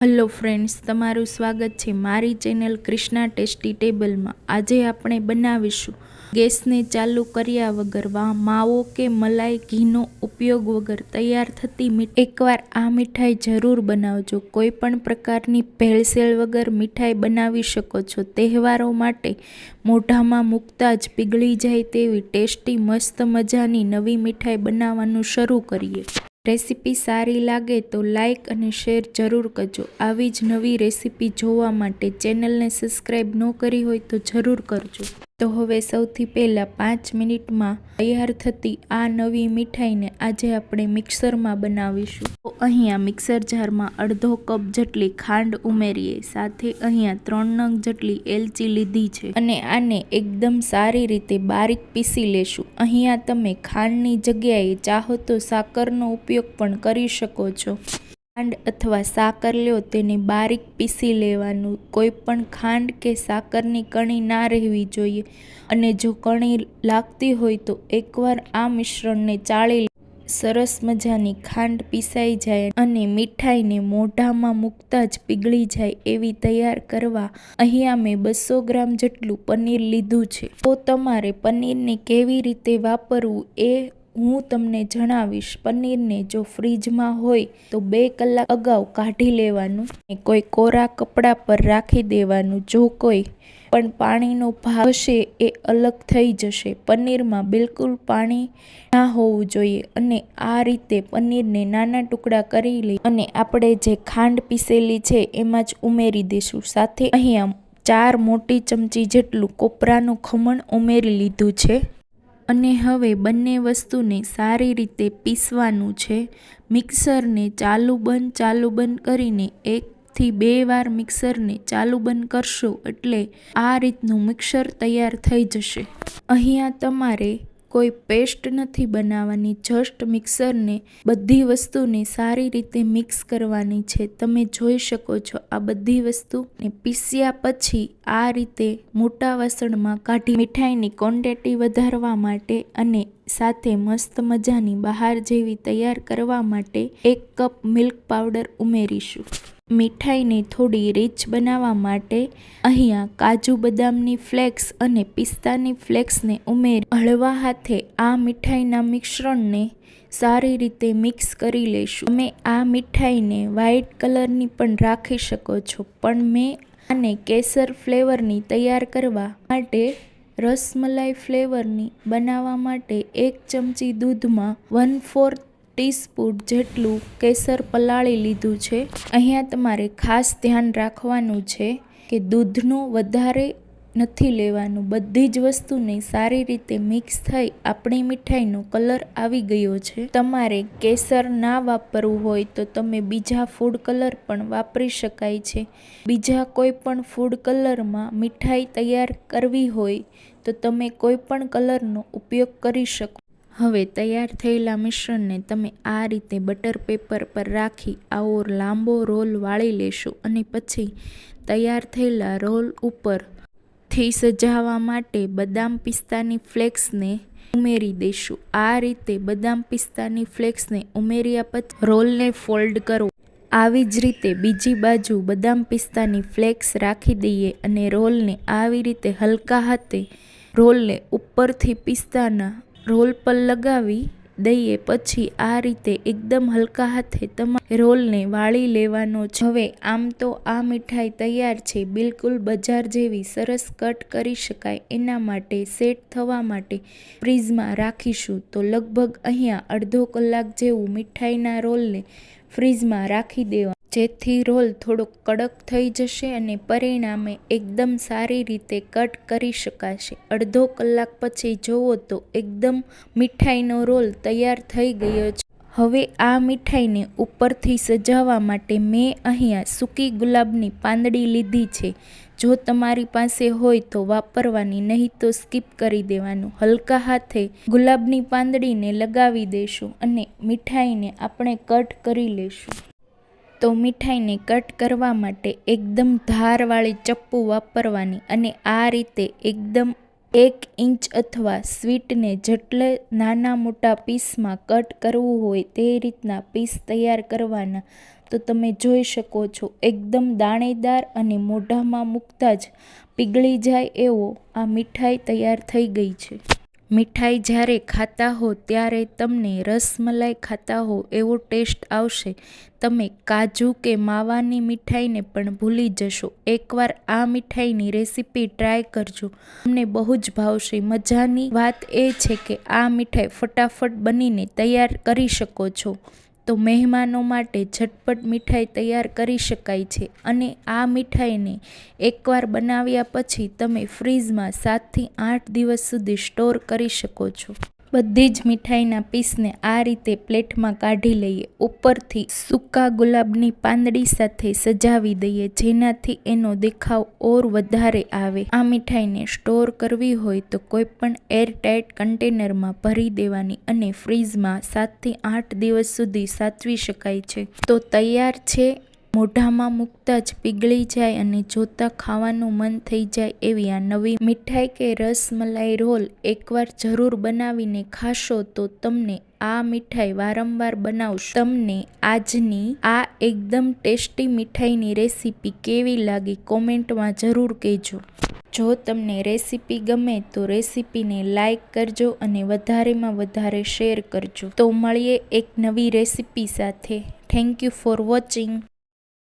Hello friends તમારું સ્વાગત છે મારી ચેનલ ક્રિષ્ના ટેસ્ટી ટેબલમાં. આજે આપણે બનાવીશું ગેસને ચાલુ કર્યા વગર વા, માવો કે મલાઈ ઘીનો ઉપયોગ વગર તૈયાર થતી મીઠાઈ એકવાર આ મીઠાઈ જરૂર બનાવજો. કોઈ પણ પ્રકારની ભેળસેળ વગર મીઠાઈ બનાવી શકો છો. તહેવારો માટે મોઢામાં મૂકતા જ પીગળી જાય તેવી ટેસ્ટી મસ્ત મજાની નવી મીઠાઈ બનાવવાનું શરૂ કરીએ. રેસીપી સારી લાગે તો લાઇક અને શેર જરૂર કરજો. આવી જ નવી રેસીપી જોવા માટે ચેનલને સબસ્ક્રાઈબ ન કરી હોય તો જરૂર કરજો. તો હવે સૌથી પહેલાં પાંચ મિનિટમાં તૈયાર થતી આ નવી મીઠાઈને આજે આપણે મિક્સરમાં બનાવીશું. તો અહીંયા મિક્સર જારમાં અડધો કપ જેટલી ખાંડ ઉમેરીએ, સાથે અહીંયા ત્રણ નંગ જેટલી એલચી લીધી છે. અને આને એકદમ સારી રીતે બારીક પીસી લેશું. અહીંયા તમે ખાંડની જગ્યાએ ચાહો તો સાકરનો ઉપયોગ પણ કરી શકો છો. ખાંડ અથવા સાકર લ્યો, તેને બારીક પીસી લેવાનું. કોઈ પણ ખાંડ કે સાકરની કણી ના રહેવી જોઈએ. અને જો કણી લાગતી હોય તો એકવાર આ મિશ્રણને ચાળી સરસ મજાની ખાંડ પીસાઈ જાય અને મીઠાઈને મોઢામાં મૂકતા જ પીગળી જાય એવી તૈયાર કરવા. અહીંયા મેં બસો ગ્રામ જેટલું પનીર લીધું છે. તો તમારે પનીરને કેવી રીતે વાપરવું એ હું તમને જણાવીશ, પનીરને જો ફ્રીજમાં હોય તો બે કલાક અગાઉ કાઢી લેવાનું કોઈ કોરા કપડા પર રાખી દેવાનું. જો કોઈ પણ પાણીનો ભાગ હશે એ અલગ થઈ જશે. પનીરમાં બિલકુલ પાણી ના હોવું જોઈએ અને આ રીતે પનીરને નાના ટુકડા કરી લઈ અને આપણે જે ખાંડ પીસેલી છે એમાં જ ઉમેરી દઈશું સાથે અહીંયા ચાર મોટી ચમચી જેટલું કોપરાનું ખમણ ઉમેરી લીધું છે. અને હવે બંને વસ્તુને સારી રીતે પીસવાનું છે. મિક્સરને ચાલુ બંધ ચાલુ બંધ કરીને એકથી બે વાર મિક્સરને ચાલુ બંધ કરશો એટલે આ રીતનું મિક્સર તૈયાર થઈ જશે. અહીંયા તમારે કોઈ પેસ્ટ નથી બનાવવાની, જસ્ટ મિક્સરને બધી વસ્તુને સારી રીતે મિક્સ કરવાની છે. તમે જોઈ શકો છો આ બધી વસ્તુને પીસ્યા પછી આ રીતે મોટા વાસણમાં કાઢી મીઠાઈની ક્વોન્ટિટી વધારવા માટે અને સાથે મસ્ત મજાની બહાર જેવી તૈયાર કરવા માટે એક કપ મિલ્ક પાવડર ઉમેરીશું. મીઠાઈને થોડી રીચ બનાવવા માટે અહીંયા કાજુ બદામની ફ્લેક્સ અને પિસ્તાની ફ્લેક્સને ઉમેરી હળવા હાથે આ મીઠાઈના મિશ્રણને સારી રીતે મિક્સ કરી લઈશું તમે આ મીઠાઈને વ્હાઈટ કલરની પણ રાખી શકો છો, પણ મેં આને કેસર ફ્લેવરની તૈયાર કરવા માટે રસમલાઈ ફ્લેવરની બનાવવા માટે એક ચમચી દૂધમાં વન ફોર્થ ટીસ્પૂન જેટલું કેસર પલાળી લીધું છે, અહીંયા તમારે ખાસ ધ્યાન રાખવાનું છે કે દૂધનું વધારે નથી લેવાનું. બધી જ વસ્તુને સારી રીતે મિક્સ થઈ આપણી મીઠાઈનો કલર આવી ગયો છે. તમારે કેસર ના વાપરવું હોય તો તમે બીજા ફૂડ કલર પણ વાપરી શકાય છે. બીજા કોઈ પણ ફૂડ કલરમાં મીઠાઈ તૈયાર કરવી હોય તો તમે કોઈ પણ કલરનો ઉપયોગ કરી શકો. હવે તૈયાર થયેલા મિશ્રણને તમે આ રીતે બટર પેપર પર રાખી આવો લાંબો રોલ વાળી લેશો અને પછી તૈયાર થયેલા રોલ ઉપરથી સજાવવા માટે બદામ પિસ્તાની ફ્લેક્સને ઉમેરી દઈશું આ રીતે બદામ પિસ્તાની ફ્લેક્સને ઉમેર્યા પછી રોલને ફોલ્ડ કરો. આવી જ રીતે બીજી બાજુ બદામ પિસ્તાની ફ્લેક્સ રાખી દઈએ અને રોલને આવી રીતે હલકા હાથે રોલને ઉપરથી પિસ્તાના રોલ પર લગાવી દઈએ પછી આ રીતે એકદમ હલકા હાથે તમારે રોલને વાળી લેવાનો છે. હવે આમ તો આ મીઠાઈ તૈયાર છે. બિલકુલ બજાર જેવી સરસ કટ કરી શકાય. એના માટે સેટ થવા માટે ફ્રીઝમાં રાખીશું. તો લગભગ અહીંયા અડધો કલાક જેવું મીઠાઈના રોલને ફ્રીઝમાં રાખી દેવા જેથી રોલ થોડોક કડક થઈ જશે અને પરિણામે એકદમ સારી રીતે કટ કરી શકાશે. અડધો કલાક પછી જુઓ તો એકદમ મીઠાઈનો રોલ તૈયાર થઈ ગયો છે. હવે આ મીઠાઈને ઉપરથી સજાવવા માટે મેં અહીંયા સૂકી ગુલાબની પાંદડી લીધી છે. જો તમારી પાસે હોય તો વાપરવાની, નહીં તો સ્કીપ કરી દેવાનું. હલકા હાથે ગુલાબની પાંદડીને લગાવી દેશું અને મીઠાઈને આપણે કટ કરી લઈશું તો મીઠાઈને કટ કરવા માટે એકદમ ધારવાળી ચપ્પુ વાપરવાની અને આ રીતે એકદમ એક ઇંચ અથવા સ્વીટને જેટલે નાના મોટા પીસમાં કટ કરવું હોય તે રીતના પીસ તૈયાર કરવાના. તો તમે જોઈ શકો છો, એકદમ દાણેદાર અને મોઢામાં મૂકતા જ પીગળી જાય એવો આ મીઠાઈ તૈયાર થઈ ગઈ છે. મીઠાઈ જ્યારે ખાતા હો ત્યારે તમને રસમલાઈ ખાતા હો એવો ટેસ્ટ આવશે. તમે કાજુ કે માવાની મીઠાઈને પણ ભૂલી જશો. એકવાર આ મીઠાઈની રેસીપી ટ્રાય કરજો. તમને બહુ જ ભાવશે. મજાની વાત એ છે કે આ મીઠાઈ ફટાફટ બનીને તૈયાર કરી શકો છો. તો મહેમાનો માટે ઝટપટ મીઠાઈ તૈયાર કરી શકાય છે અને આ મીઠાઈને એકવાર બનાવ્યા પછી તમે ફ્રીઝમાં સાતથી આઠ દિવસ સુધી સ્ટોર કરી શકો છો. બધી જ મીઠાઈના પીસને આ રીતે પ્લેટમાં કાઢી લઈએ. ઉપરથી સૂકા ગુલાબની પાંદડી સાથે સજાવી દઈએ, જેનાથી એનો દેખાવ ઓર વધારે આવે. આ મીઠાઈને સ્ટોર કરવી હોય તો કોઈ પણ એરટાઇટ કન્ટેનરમાં ભરી દેવાની અને ફ્રીઝમાં સાતથી આઠ દિવસ સુધી સાચવી શકાય છે. તો તૈયાર છે મોઢામાં મૂકતા જ પીગળી જાય અને જોતા ખાવાનું મન થઈ જાય એવી આ નવી મીઠાઈ કે રસમલાઈ રોલ એકવાર જરૂર બનાવીને ખાશો તો તમને આ મીઠાઈ વારંવાર બનાવશો. તમને આજની આ એકદમ ટેસ્ટી મીઠાઈની રેસીપી કેવી લાગી કોમેન્ટમાં જરૂર કહેજો. જો તમને રેસીપી ગમે તો રેસીપીને લાઈક કરજો અને વધારેમાં વધારે શેર કરજો. તો મળીએ એક નવી રેસીપી સાથે. Thank you for watching.